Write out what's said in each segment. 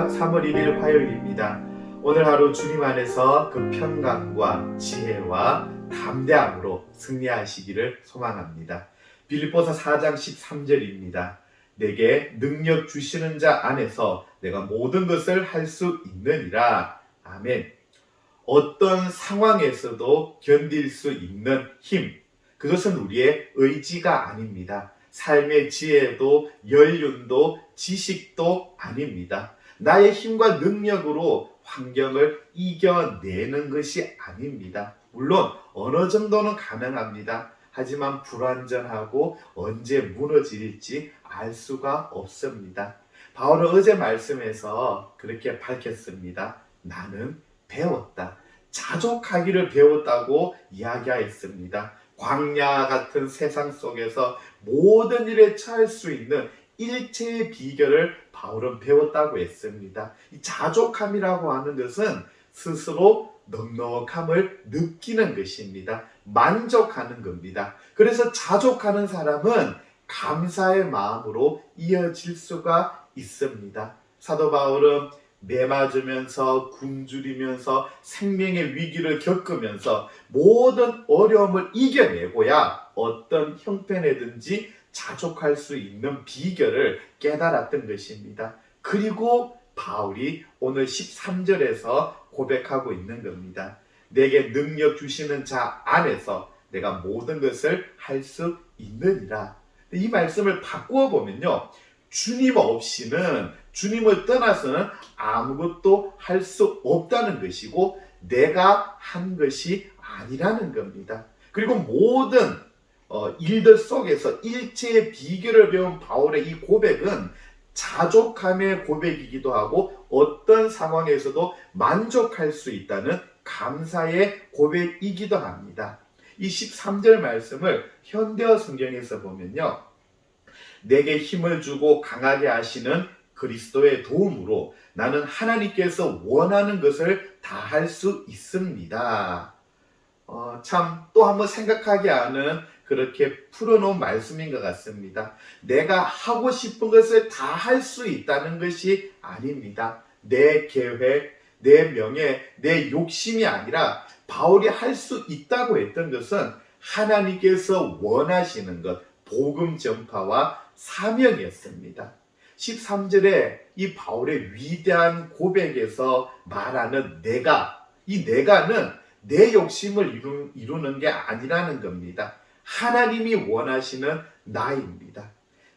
주일입니다. 3월 1일 화요일입니다. 오늘 하루 주님 안에서 그 평강과 지혜와 담대함으로 승리하시기를 소망합니다. 빌립보서 4장 13절입니다. 내게 능력 주시는 자 안에서 내가 모든 것을 할 수 있느니라. 아멘. 어떤 상황에서도 견딜 수 있는 힘. 그것은 우리의 의지가 아닙니다. 삶의 지혜도 연륜도 지식도 아닙니다. 나의 힘과 능력으로 환경을 이겨내는 것이 아닙니다. 물론 어느 정도는 가능합니다. 하지만 불완전하고 언제 무너질지 알 수가 없습니다. 바울은 어제 말씀에서 그렇게 밝혔습니다. 나는 배웠다. 자족하기를 배웠다고 이야기하였습니다. 광야 같은 세상 속에서 모든 일에 처할 수 있는 일체의 비결을 바울은 배웠다고 했습니다. 이 자족함이라고 하는 것은 스스로 넉넉함을 느끼는 것입니다. 만족하는 겁니다. 그래서 자족하는 사람은 감사의 마음으로 이어질 수가 있습니다. 사도 바울은 매 맞으면서 굶주리면서 생명의 위기를 겪으면서 모든 어려움을 이겨내고야 어떤 형편에든지 자족할 수 있는 비결을 깨달았던 것입니다. 그리고 바울이 오늘 13절에서 고백하고 있는 겁니다. 내게 능력 주시는 자 안에서 내가 모든 것을 할 수 있느니라. 이 말씀을 바꾸어 보면요. 주님 없이는 주님을 떠나서는 아무것도 할 수 없다는 것이고 내가 한 것이 아니라는 겁니다. 그리고 모든 어, 일들 속에서 일체의 비결을 배운 바울의 이 고백은 자족함의 고백이기도 하고 어떤 상황에서도 만족할 수 있다는 감사의 고백이기도 합니다. 이 13절 말씀을 현대어 성경에서 보면요. 내게 힘을 주고 강하게 하시는 그리스도의 도움으로 나는 하나님께서 원하는 것을 다 할 수 있습니다. 어, 참또 한번 생각하게 하는 그렇게 풀어놓은 말씀인 것 같습니다. 내가 하고 싶은 것을 다 할 수 있다는 것이 아닙니다. 내 계획, 내 명예, 내 욕심이 아니라 바울이 할 수 있다고 했던 것은 하나님께서 원하시는 것, 복음 전파와 사명이었습니다. 13절에 이 바울의 위대한 고백에서 말하는 내가, 이 내가는 내 욕심을 이루, 이루는 게 아니라는 겁니다. 하나님이 원하시는 나입니다.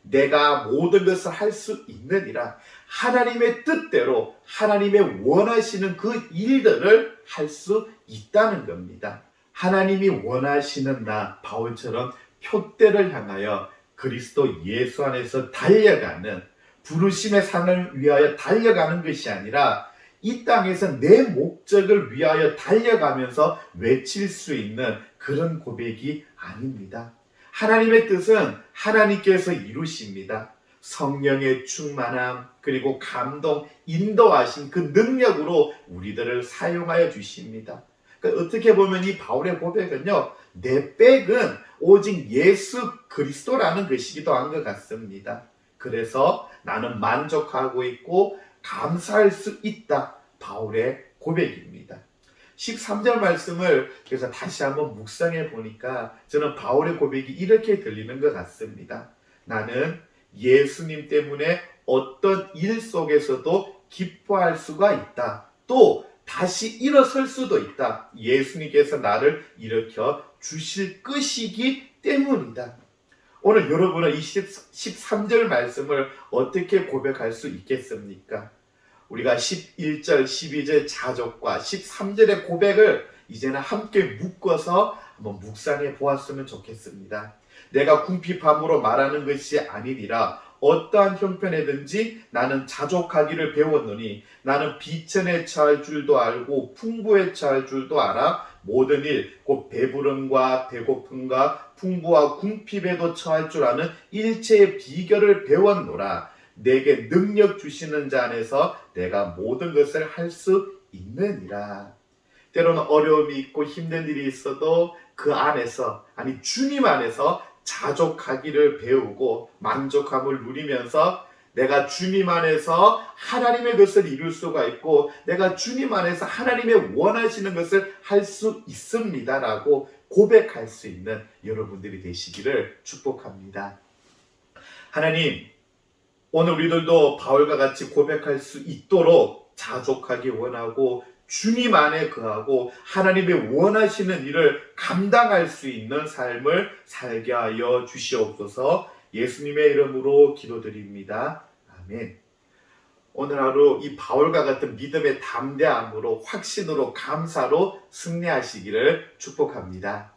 내가 모든 것을 할 수 있느니라. 하나님의 뜻대로 하나님의 원하시는 그 일들을 할 수 있다는 겁니다. 하나님이 원하시는 나 바울처럼 표대를 향하여 그리스도 예수 안에서 달려가는 부르심의 상을 위하여 달려가는 것이 아니라 이 땅에서 내 목적을 위하여 달려가면서 외칠 수 있는 그런 고백이 아닙니다. 하나님의 뜻은 하나님께서 이루십니다. 성령의 충만함, 그리고 감동, 인도하신 그 능력으로 우리들을 사용하여 주십니다. 그러니까 어떻게 보면 이 바울의 고백은요, 내 백은 오직 예수 그리스도라는 것이기도 한 것 같습니다. 그래서 나는 만족하고 있고 감사할 수 있다. 바울의 고백입니다. 13절 말씀을 그래서 다시 한번 묵상해 보니까 저는 바울의 고백이 이렇게 들리는 것 같습니다. 나는 예수님 때문에 어떤 일 속에서도 기뻐할 수가 있다. 또 다시 일어설 수도 있다. 예수님께서 나를 일으켜 주실 것이기 때문이다. 오늘 여러분은 이 13절 말씀을 어떻게 고백할 수 있겠습니까? 우리가 11절, 12절 자족과 13절의 고백을 이제는 함께 묶어서 한번 묵상해 보았으면 좋겠습니다. 내가 궁핍함으로 말하는 것이 아니니라 어떠한 형편에든지 나는 자족하기를 배웠노니 나는 비천에 처할 줄도 알고 풍부에 처할 줄도 알아 모든 일 곧 배부름과 배고픔과 풍부와 궁핍에도 처할 줄 아는 일체의 비결을 배웠노라 내게 능력 주시는 자 안에서 내가 모든 것을 할 수 있느니라. 때로는 어려움이 있고 힘든 일이 있어도 그 안에서, 아니, 주님 안에서 자족하기를 배우고 만족함을 누리면서 내가 주님 안에서 하나님의 것을 이룰 수가 있고 내가 주님 안에서 하나님의 원하시는 것을 할 수 있습니다라고 고백할 수 있는 여러분들이 되시기를 축복합니다. 하나님, 오늘 우리들도 바울과 같이 고백할 수 있도록 자족하기 원하고 주님 안에 거하고 하나님의 원하시는 일을 감당할 수 있는 삶을 살게 하여 주시옵소서 예수님의 이름으로 기도드립니다. 아멘. 오늘 하루 이 바울과 같은 믿음의 담대함으로 확신으로 감사로 승리하시기를 축복합니다.